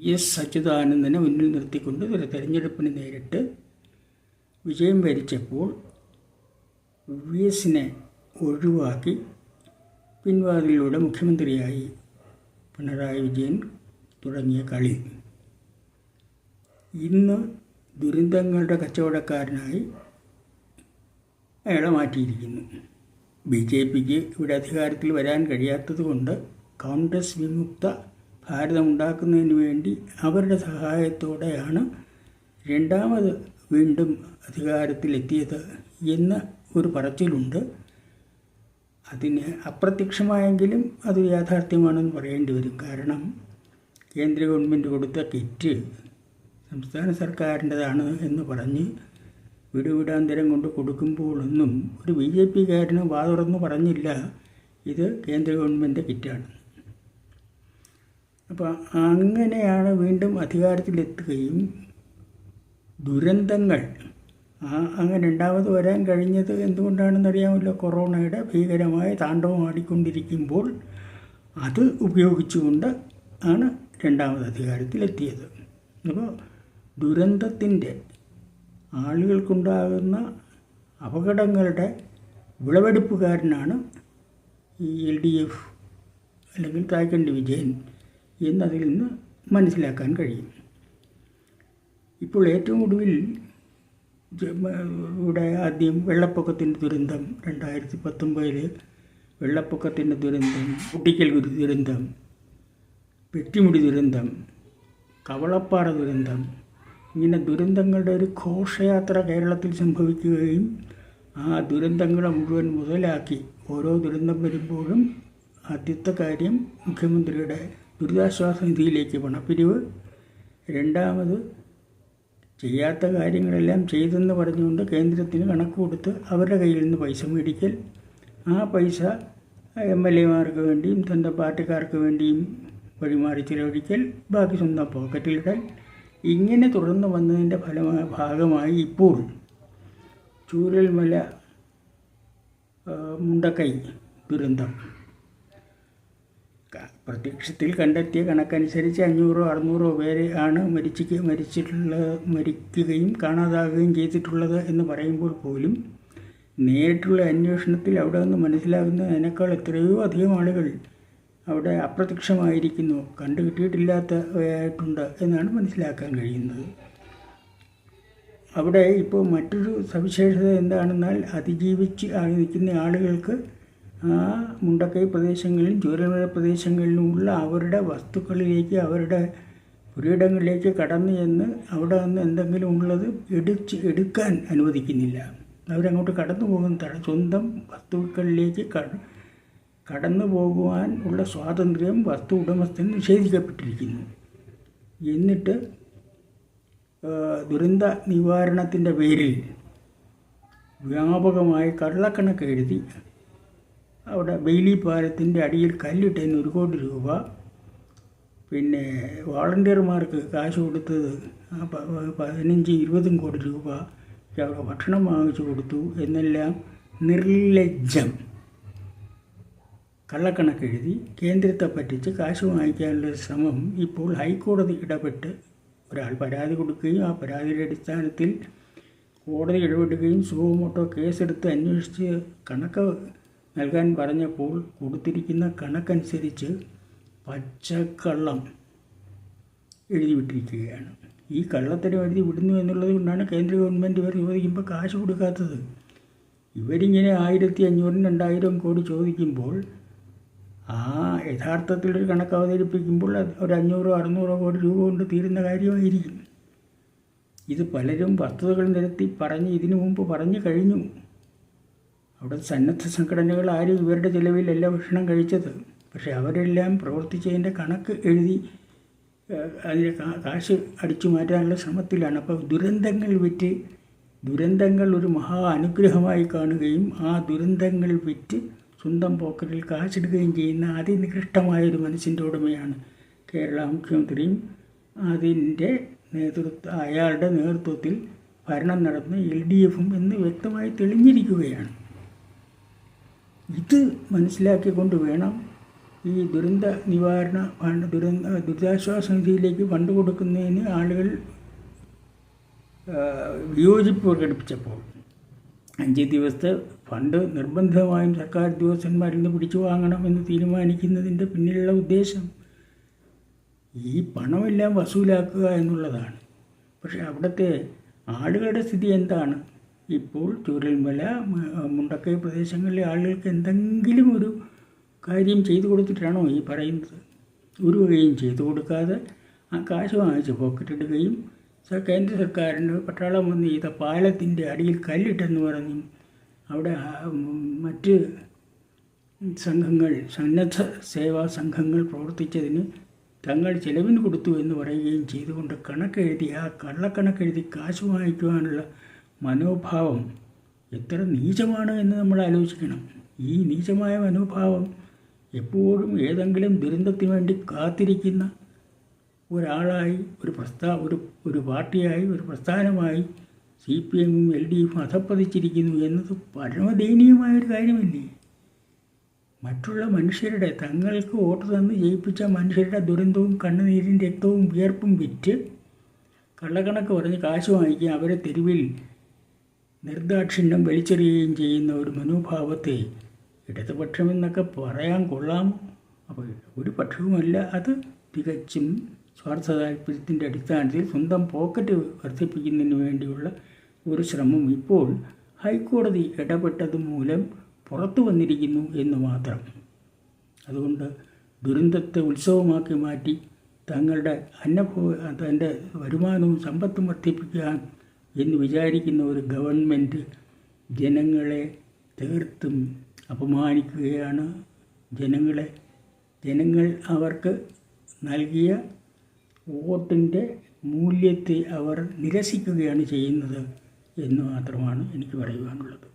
S അച്യുതാനന്ദനെ മുന്നിൽ നിർത്തിക്കൊണ്ട് ഒരു തെരഞ്ഞെടുപ്പിന് നേരിട്ട് വിജയം വരിച്ചപ്പോൾ വി എസിനെ ഒഴിവാക്കി പിൻവാതിലൂടെ മുഖ്യമന്ത്രിയായി പിണറായി വിജയൻ തുടങ്ങിയ കളി. ഇന്ന് ദുരന്തങ്ങളുടെ കച്ചവടക്കാരനായി അയാളെ മാറ്റിയിരിക്കുന്നു. ബി ജെ പിക്ക് ഇവിടെ അധികാരത്തിൽ വരാൻ കഴിയാത്തതുകൊണ്ട് കോൺഗ്രസ് വിമുക്ത ഭാരതം ഉണ്ടാക്കുന്നതിന് വേണ്ടി അവരുടെ സഹായത്തോടെയാണ് രണ്ടാമത് വീണ്ടും അധികാരത്തിലെത്തിയത് എന്ന ഒരു പറച്ചിലുണ്ട്. അതിന് അപ്രത്യക്ഷമായെങ്കിലും അത് യാഥാർത്ഥ്യമാണെന്ന് പറയേണ്ടി വരും. കാരണം കേന്ദ്ര ഗവൺമെന്റ് കൊടുത്ത കിറ്റ് സംസ്ഥാന സർക്കാരിന്റെതാണ് എന്ന് പറഞ്ഞ് വിടുവിടാന്തരം കൊണ്ട് കൊടുക്കുമ്പോഴൊന്നും ഒരു ബി ജെ പിക്കാരന് വാതുറന്ന് പറഞ്ഞില്ല. ഇത് കേന്ദ്ര ഗവൺമെന്റ് കിറ്റാണ്. അപ്പോൾ അങ്ങനെയാണ് വീണ്ടും അധികാരത്തിലെത്തുകയും ദുരന്തങ്ങൾ അങ്ങനെ രണ്ടാമത് വരാൻ കഴിഞ്ഞത് എന്തുകൊണ്ടാണെന്ന് അറിയാമല്ലോ കൊറോണയുടെ ഭീകരമായ താണ്ഡവം ആടിക്കൊണ്ടിരിക്കുമ്പോൾ അത് ഉപയോഗിച്ചുകൊണ്ട് ആണ് രണ്ടാമത് അധികാരത്തിലെത്തിയത്. അപ്പോൾ ദുരന്തത്തിന്റെ ആളുകൾക്കുണ്ടാകുന്ന അപകടങ്ങളുടെ വിളവെടുപ്പുകാരനാണ് ഈ എൽ ഡി എഫ് അല്ലെങ്കിൽ തായ്ക്കണ്ടി വിജയൻ. എന്നതിൽ നിന്ന് മനസ്സിലാക്കാൻ കഴിയും. ഇപ്പോൾ ഏറ്റവും ഒടുവിൽ ഇവിടെ ആദ്യം വെള്ളപ്പൊക്കത്തിന്റെ ദുരന്തം രണ്ടായിരത്തി പത്തൊമ്പതിൽ വെള്ളപ്പൊക്കത്തിന്റെ ദുരന്തം കുട്ടിക്കൽ ദുരന്തം പെട്ടിമുടി ദുരന്തം കവളപ്പാറ ദുരന്തം ഇങ്ങനെ ദുരന്തങ്ങളുടെ ഒരു ഘോഷയാത്ര കേരളത്തിൽ സംഭവിക്കുകയും ആ ദുരന്തങ്ങളെ മുഴുവൻ മുതലാക്കി ഓരോ ദുരന്തം വരുമ്പോഴും ആദ്യത്തെ കാര്യം മുഖ്യമന്ത്രിയുടെ ദുരിതാശ്വാസ നിധിയിലേക്ക് പണപ്പിരിവ് രണ്ടാമത് ചെയ്യാത്ത കാര്യങ്ങളെല്ലാം ചെയ്തെന്ന് പറഞ്ഞുകൊണ്ട് കേന്ദ്രത്തിന് കണക്ക് കൊടുത്ത് അവരുടെ കയ്യിൽ നിന്ന് പൈസ മേടിക്കൽ. ആ പൈസ എം എൽ എമാർക്ക് വേണ്ടിയും സ്വന്തം പാർട്ടിക്കാർക്ക് വേണ്ടിയും വഴിമാറി ചിലവഴിക്കൽ ബാക്കി സ്വന്തം പോക്കറ്റിലിടൽ. ഇങ്ങനെ തുടർന്ന് വന്നതിന്റെ ഫലമായ ഭാഗമായി ഇപ്പോൾ ചൂരൽമല മുണ്ടക്കൈ ദുരന്തം. പ്രത്യക്ഷത്തിൽ കണ്ടെത്തിയ കണക്കനുസരിച്ച് അഞ്ഞൂറോ അറുന്നൂറോ പേരെ ആണ് മരിച്ച് മരിച്ചിട്ടുള്ള മരിക്കുകയും കാണാതാകുകയും ചെയ്തിട്ടുള്ളത് എന്ന് പറയുമ്പോൾ പോലും നേരിട്ടുള്ള അന്വേഷണത്തിൽ അവിടെ നിന്ന് മനസ്സിലാകുന്നതിനേക്കാൾ എത്രയോ അധികം ആളുകൾ അവിടെ അപ്രത്യക്ഷമായിരിക്കുന്നു. കണ്ടു കിട്ടിയിട്ടില്ലാത്തവയായിട്ടുണ്ട് എന്നാണ് മനസ്സിലാക്കാൻ കഴിയുന്നത്. അവിടെ ഇപ്പോൾ മറ്റൊരു സവിശേഷത എന്താണെന്നാൽ അതിജീവിച്ച് നിൽക്കുന്ന ആളുകൾക്ക് ആ മുണ്ടക്കൈ പ്രദേശങ്ങളിലും ചൂരൽമല പ്രദേശങ്ങളിലുമുള്ള അവരുടെ വസ്തുക്കളിലേക്ക് അവരുടെ പുരയിടങ്ങളിലേക്ക് കടന്നു ചെന്ന് അവിടെ നിന്ന് എന്തെങ്കിലും ഉള്ളത് എടുച്ച് എടുക്കാൻ അനുവദിക്കുന്നില്ല. അവരങ്ങോട്ട് കടന്നു പോകുന്ന തട സ്വന്തം വസ്തുക്കളിലേക്ക് കടന്നു പോകുവാൻ ഉള്ള സ്വാതന്ത്ര്യം വസ്തു ഉടമസ്ഥന് നിഷേധിക്കപ്പെട്ടിരിക്കുന്നു. എന്നിട്ട് ദുരന്ത നിവാരണത്തിന്റെ പേരിൽ വ്യാപകമായി കള്ളക്കണക്ക് എഴുതി അവിടെ ബെയിലി പാലത്തിന്റെ അടിയിൽ കല്ലിട്ടതിന് ഒരു കോടി രൂപ. പിന്നെ വോളണ്ടിയർമാർക്ക് കാശ് കൊടുത്തത് പതിനഞ്ച് ഇരുപതും കോടി രൂപ. അവിടെ ഭക്ഷണം വാങ്ങിച്ചു കൊടുത്തു. എന്നെല്ലാം നിർലജ്ജം. കള്ളക്കണക്കെഴുതി കേന്ദ്രത്തെ പറ്റിച്ച് കാശ് വാങ്ങിക്കാനുള്ള ശ്രമം ഇപ്പോൾ ഹൈക്കോടതി ഇടപെട്ട് ഒരാൾ പരാതി കൊടുക്കുകയും ആ പരാതിയുടെ അടിസ്ഥാനത്തിൽ കോടതി ഇടപെടുകയും സുഖമോട്ടോ കേസെടുത്ത് അന്വേഷിച്ച് കണക്ക് നൽകാൻ പറഞ്ഞപ്പോൾ കൊടുത്തിരിക്കുന്ന കണക്കനുസരിച്ച് പച്ചക്കള്ളം എഴുതി വിട്ടിരിക്കുകയാണ് ഈ കള്ളത്തരം എഴുതി വിടുന്നു എന്നുള്ളത് കൊണ്ടാണ് കേന്ദ്ര ഗവൺമെന്റ് ഇവർ ചോദിക്കുമ്പോൾ കാശ് കൊടുക്കാത്തത്. ഇവരിങ്ങനെ ആയിരത്തി അഞ്ഞൂറിന് രണ്ടായിരം കോടി ചോദിക്കുമ്പോൾ ആ യഥാർത്ഥത്തിലൊരു കണക്ക് അവതരിപ്പിക്കുമ്പോൾ ഒരു അഞ്ഞൂറോ അറുന്നൂറോ കോടി രൂപ കൊണ്ട് തീരുന്ന കാര്യമായിരിക്കും. ഇത് പലരും വസ്തുതകൾ നിരത്തി പറഞ്ഞ് ഇതിനു മുമ്പ് പറഞ്ഞു കഴിഞ്ഞു. അവിടെ സന്നദ്ധ സംഘടനകൾ ആരും ഇവരുടെ ചിലവിലല്ല ഭക്ഷണം കഴിച്ചത്. പക്ഷെ അവരെല്ലാം പ്രവർത്തിച്ചതിന്റെ കണക്ക് എഴുതി അതിന്റെ കാശ് അടിച്ചു മാറ്റാനുള്ള ശ്രമത്തിലാണ്. അപ്പോൾ ദുരന്തങ്ങൾ വിറ്റ് ദുരന്തങ്ങൾ ഒരു മഹാ അനുഗ്രഹമായി കാണുകയും ആ ദുരന്തങ്ങൾ വിറ്റ് സ്വന്തം പോക്കറ്റിൽ കാശെടുക്കുകയും ചെയ്യുന്ന അതിനികൃഷ്ടമായൊരു മനസ്സിന്റെ ഉടമയാണ് കേരള മുഖ്യമന്ത്രിയും. അതിന്റെ നേതൃത്വ അയാളുടെ നേതൃത്വത്തിൽ ഭരണം നടത്തുന്ന എൽ ഡി എഫും എന്ന് വ്യക്തമായി തെളിഞ്ഞിരിക്കുകയാണ്. ഇത് മനസ്സിലാക്കിക്കൊണ്ട് വേണം ഈ ദുരന്ത നിവാരണ ഫണ്ട് ദുരന്ത ദുരിതാശ്വാസ നിധിയിലേക്ക് ഫണ്ട് കൊടുക്കുന്നതിന് ആളുകൾ വിയോജിപ്പ് പ്രകടിപ്പിച്ചപ്പോൾ അഞ്ച് ദിവസത്തെ ഫണ്ട് നിർബന്ധമായും സർക്കാർ ഉദ്യോഗസ്ഥന്മാരിൽ നിന്ന് പിടിച്ചു വാങ്ങണമെന്ന് തീരുമാനിക്കുന്നതിന്റെ പിന്നിലുള്ള ഉദ്ദേശം ഈ പണമെല്ലാം വസൂലാക്കുക എന്നുള്ളതാണ്. പക്ഷേ അവിടുത്തെ ആളുകളുടെ സ്ഥിതി എന്താണ്? ഇപ്പോൾ ചൂരൽമല മുണ്ടക്കൈ പ്രദേശങ്ങളിലെ ആളുകൾക്ക് എന്തെങ്കിലും ഒരു കാര്യം ചെയ്തു കൊടുത്തിട്ടാണോ ഈ പറയുന്നത്? ഒരു വകയും ചെയ്തു കൊടുക്കാതെ ആ കാശ് വാങ്ങിച്ച് പോക്കറ്റിടുകയും കേന്ദ്ര സർക്കാരിന്റെ പട്ടാളം വന്ന് ചെയ്ത പാലത്തിന്റെ അടിയിൽ കല്ലിട്ടെന്ന് പറഞ്ഞും അവിടെ മറ്റ് സംഘങ്ങൾ സന്നദ്ധ സേവാ സംഘങ്ങൾ പ്രവർത്തിച്ചതിന് തങ്ങൾ ചെലവിന് കൊടുത്തു എന്ന് പറയുകയും ചെയ്തുകൊണ്ട് കണക്കെഴുതി ആ കള്ളക്കണക്കെഴുതി കാശ് വാങ്ങിക്കുവാനുള്ള മനോഭാവം എത്ര നീചമാണ് എന്ന് നമ്മൾ ആലോചിക്കണം. ഈ നീചമായ മനോഭാവം എപ്പോഴും ഏതെങ്കിലും ദുരന്തത്തിന് വേണ്ടി കാത്തിരിക്കുന്ന ഒരാളായി ഒരു പ്രസ്ഥാ ഒരു ഒരു പാർട്ടിയായി ഒരു പ്രസ്ഥാനമായി സി പി എമ്മും എൽ ഡി എഫും അധപ്പതിച്ചിരിക്കുന്നു എന്നത് പരമദയനീയമായൊരു കാര്യമല്ലേ? മറ്റുള്ള മനുഷ്യരുടെ തങ്ങൾക്ക് വോട്ട് തന്ന് ജയിപ്പിച്ച മനുഷ്യരുടെ ദുരന്തവും കണ്ണുനീരും രക്തവും വിയർപ്പും വിറ്റ് കള്ളക്കണക്ക് പറഞ്ഞ് കാശ് വാങ്ങിക്കുക അവരെ തെരുവിൽ നിർദാക്ഷിണ്യം വലിച്ചെറിയുകയും ചെയ്യുന്ന ഒരു മനോഭാവത്തെ ഇടതുപക്ഷമെന്നൊക്കെ പറയാൻ കൊള്ളാമോ അപ്പോൾ ഒരു പക്ഷവുമല്ല അത് തികച്ചും സ്വാർത്ഥ താല്പര്യത്തിന്റെ അടിസ്ഥാനത്തിൽ സ്വന്തം പോക്കറ്റ് വർദ്ധിപ്പിക്കുന്നതിന് വേണ്ടിയുള്ള ഒരു ശ്രമം ഇപ്പോൾ ഹൈക്കോടതി ഇടപെട്ടത് മൂലം പുറത്തു വന്നിരിക്കുന്നു എന്ന് മാത്രം. അതുകൊണ്ട് ദുരന്തത്തെ ഉത്സവമാക്കി മാറ്റി തങ്ങളുടെ അന്നഭോ തന്റെ വരുമാനവും സമ്പത്തും വർദ്ധിപ്പിക്കാൻ എന്ന് വിചാരിക്കുന്ന ഒരു ഗവൺമെന്റ് ജനങ്ങളെ തീർത്തും അപമാനിക്കുകയാണ്. ജനങ്ങളെ ജനങ്ങൾ അവർക്ക് നൽകിയ വോട്ടിന്റെ മൂല്യത്തെ അവർ നിരസിക്കുകയാണ് ചെയ്യുന്നത് എന്ന് മാത്രമാണ് എനിക്ക് പറയുവാനുള്ളത്.